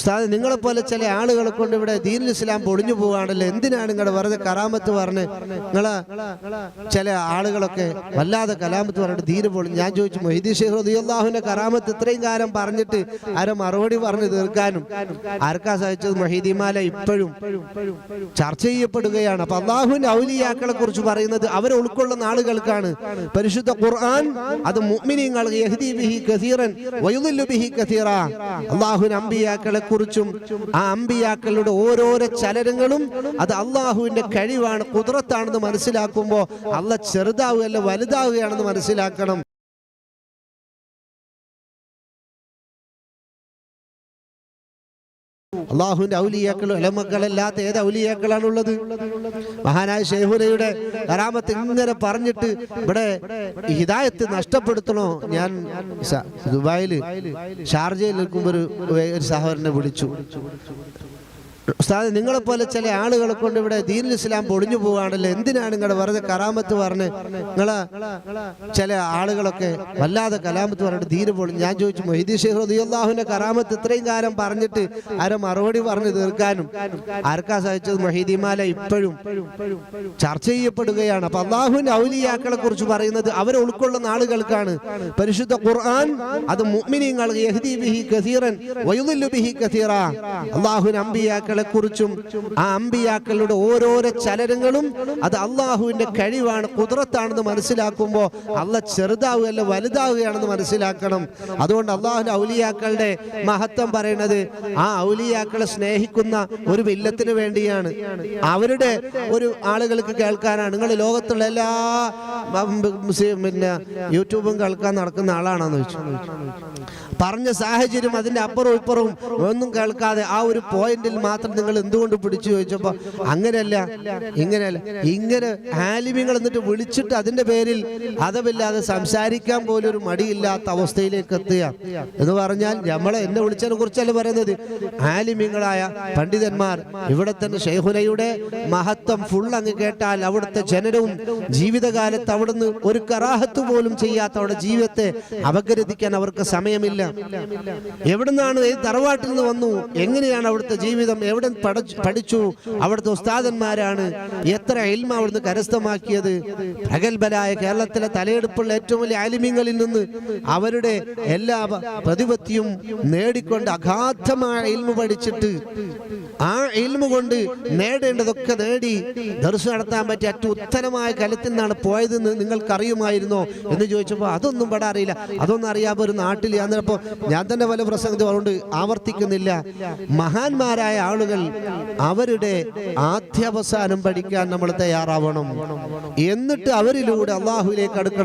ഉസ്താദ് നിങ്ങളെപ്പോലെ ചില ആളുകളെ കൊണ്ട് ഇവിടെ ദീൻ ഇസ്ലാം പൊളിഞ്ഞു പോവാണല്ലോ എന്തിനാണ് നിങ്ങളുടെ വെറുതെ കറാമത്ത് പറഞ്ഞ് നിങ്ങളെ ചില ആളുകളൊക്കെ വല്ലാതെ കലാമത്ത് പറഞ്ഞിട്ട് ദീന് പൊളിഞ്ഞു? ഞാൻ ചോദിച്ചു മൊഹിദി ഷെയ്ഖ് റദിയുള്ളാഹുവിന്റെ കറാമത്ത് ഇത്രയും കാലം പറഞ്ഞിട്ട് ആരോ മറുപടി പറഞ്ഞു തീർക്കാനും ആർക്കാ സഹിച്ചത് മൊഹീദിമാല ഇപ്പോഴും ചർച്ച ചെയ്യപ്പെടുകയാണ്. അപ്പൊ അള്ളാഹുവിന്റെ ഔലിയാക്കളെ കുറിച്ച് പറയുന്നത് അവരെ ഉൾക്കൊള്ളുന്ന ആളുകൾക്കാണ്. പരിശുദ്ധ ഖുർആൻ അത് മുഅ്മിനീങ്ങൾ യഹ്ദി കസീറൻ കസീറ. അള്ളാഹുവിന്റെ അമ്പിയാക്കളെ കുറിച്ചും ആ അമ്പിയാക്കളുടെ ഓരോരോ ചലനങ്ങളും അത് അള്ളാഹുവിന്റെ കഴിവാണ് കുതിരത്താണെന്ന് മനസ്സിലാക്കുമ്പോൾ അള്ള ചെറുതാവുകയല്ല വലുതാവുകയാണെന്ന് മനസ്സിലാക്കണം. അള്ളാഹുവിന്റെ ഔലിയാക്കൾ ഇലമക്കളല്ലാത്ത ഏത് ഔലിയാക്കളാണ് ഉള്ളത് മഹാനായ ഷെയ്ഹുനയുടെ കറാമത്ത് ഇങ്ങനെ പറഞ്ഞിട്ട് ഇവിടെ ഹിദായത്ത് നഷ്ടപ്പെടുത്തണോ? ഞാൻ ദുബായിൽ ഷാർജയിൽ നിൽക്കുമ്പോൾ ഒരു സഹോദരനെ വിളിച്ചു. ഉസ്താദ് നിങ്ങളെ പോലെ ചില ആളുകളെ കൊണ്ട് ഇവിടെ ദീൻ ഇസ്ലാം പൊളിഞ്ഞു പോവാണല്ലോ എന്തിനാണ് നിങ്ങളുടെ വെറുതെ കറാമത്ത് പറഞ്ഞ് നിങ്ങളെ ചില ആളുകളൊക്കെ വല്ലാതെ കലാമത്ത് പറഞ്ഞിട്ട് ദീന് പൊളിഞ്ഞു ഞാൻ ചോദിച്ചു മൊഹീദി ഷെയ്ഖ് റളിയല്ലാഹുവിന്റെ കറാമത്ത് ഇത്രയും കാലം പറഞ്ഞിട്ട് ആരെ മറുപടി പറഞ്ഞു തീർക്കാനും ആർക്കാ സഹിച്ചത് മൊഹീദിമാല ഇപ്പോഴും ചർച്ച ചെയ്യപ്പെടുകയാണ്. അപ്പൊ അള്ളാഹുവിന്റെ ഔലിയാക്കളെ കുറിച്ച് പറയുന്നത് അവരെ ഉൾക്കൊള്ളുന്ന ആളുകൾക്കാണ്. പരിശുദ്ധ ഖുർആൻ അത് മുഅ്മിനീങ്ങൾ യഹ്ദി ബിഹി കസീറൻ വയുദില്ലു ബിഹി കസീറ. അള്ളാഹുവിന്റെ അമ്പിയാക്കളെ കുറിച്ചും ആ അമ്പിയാക്കളുടെ ഓരോരോ ചലനങ്ങളും അത് അള്ളാഹുവിന്റെ കഴിവാണ് കുതിരത്താണെന്ന് മനസ്സിലാക്കുമ്പോൾ അല്ല ചെറുതാവുകയല്ല വലുതാവുകയാണെന്ന് മനസ്സിലാക്കണം അതുകൊണ്ട് അള്ളാഹുവിന്റെ ഔലിയാക്കളുടെ മഹത്വം പറയുന്നത് ആ ഔലിയാക്കളെ സ്നേഹിക്കുന്ന ഒരു വില്ലത്തിന് വേണ്ടിയാണ് അവരുടെ ഒരു ആളുകൾക്ക് കേൾക്കാനാണ് നിങ്ങൾ ലോകത്തുള്ള എല്ലാ പിന്നെ യൂട്യൂബും കേൾക്കാൻ നടക്കുന്ന ആളാണെന്ന് വെച്ചു പറഞ്ഞ സാഹചര്യം അതിന്റെ അപ്പുറവും ഇപ്പുറവും ഒന്നും കേൾക്കാതെ ആ ഒരു പോയിന്റിൽ മാത്രം നിങ്ങൾ എന്തുകൊണ്ട് പിടിച്ചു ചോദിച്ചപ്പോൾ അങ്ങനെയല്ല ഇങ്ങനെയല്ല ഇങ്ങനെ ആലിമ്യങ്ങൾ എന്നിട്ട് വിളിച്ചിട്ട് അതിന്റെ പേരിൽ അതവില്ലാതെ സംസാരിക്കാൻ പോലും ഒരു മടിയില്ലാത്ത അവസ്ഥയിലേക്ക് എത്തുക. എന്ന് പറഞ്ഞാൽ നമ്മളെ എന്നെ വിളിച്ചതിനെ കുറിച്ചല്ല പറയുന്നത്? ആലിമ്യങ്ങളായ പണ്ഡിതന്മാർ ഇവിടെ തന്നെ ഷെയ്ഹുനയുടെ മഹത്വം ഫുൾ അങ്ങ് കേട്ടാൽ അവിടുത്തെ ജനനവും ജീവിതകാലത്ത് അവിടുന്ന് ഒരു കറാഹത്ത് പോലും ചെയ്യാത്ത അവിടെ ജീവിതത്തെ അപഗ്രഥിക്കാൻ അവർക്ക് സമയമില്ല. എവിടുന്നാണ് തറവാട്ടിൽ നിന്ന് വന്നു? എങ്ങനെയാണ് അവിടുത്തെ ജീവിതം? എവിടെ പഠിച്ചു അവിടുത്തെ ഉസ്താദന്മാരാണ്? എത്ര എൽമ അവിടുന്ന് കരസ്ഥമാക്കിയത്? പ്രഗത്ഭരായ കേരളത്തിലെ തലയെടുപ്പുള്ള ഏറ്റവും വലിയ ആലിമ്യങ്ങളിൽ നിന്ന് അവരുടെ എല്ലാ പ്രതിപത്തിയും നേടിക്കൊണ്ട് അഗാധമായ എൽമ പഠിച്ചിട്ട് ആ എൽമ കൊണ്ട് നേടേണ്ടതൊക്കെ നേടി ദർശനം നടത്താൻ പറ്റിയ ഏറ്റവും ഉത്തരമായ കലത്തിൽ നിന്നാണ് പോയതെന്ന് നിങ്ങൾക്കറിയുമായിരുന്നോ? എന്ന് ചോദിച്ചപ്പോൾ അതൊന്നും ഇവിടെ അറിയില്ല. അതൊന്നും അറിയാതെ ഒരു നാട്ടിൽ അന്നപ്പോൾ ഞാൻ തന്നെ പല പ്രസംഗത്തിൽ അതുകൊണ്ട് ആവർത്തിക്കുന്നില്ല. മഹാന്മാരായ ആളുകൾ അവരുടെ ആദ്യാവസാനം പഠിക്കാൻ നമ്മൾ തയ്യാറാവണം. എന്നിട്ട് അവരിലൂടെ അള്ളാഹുവിലേക്ക് അടുക്കണം.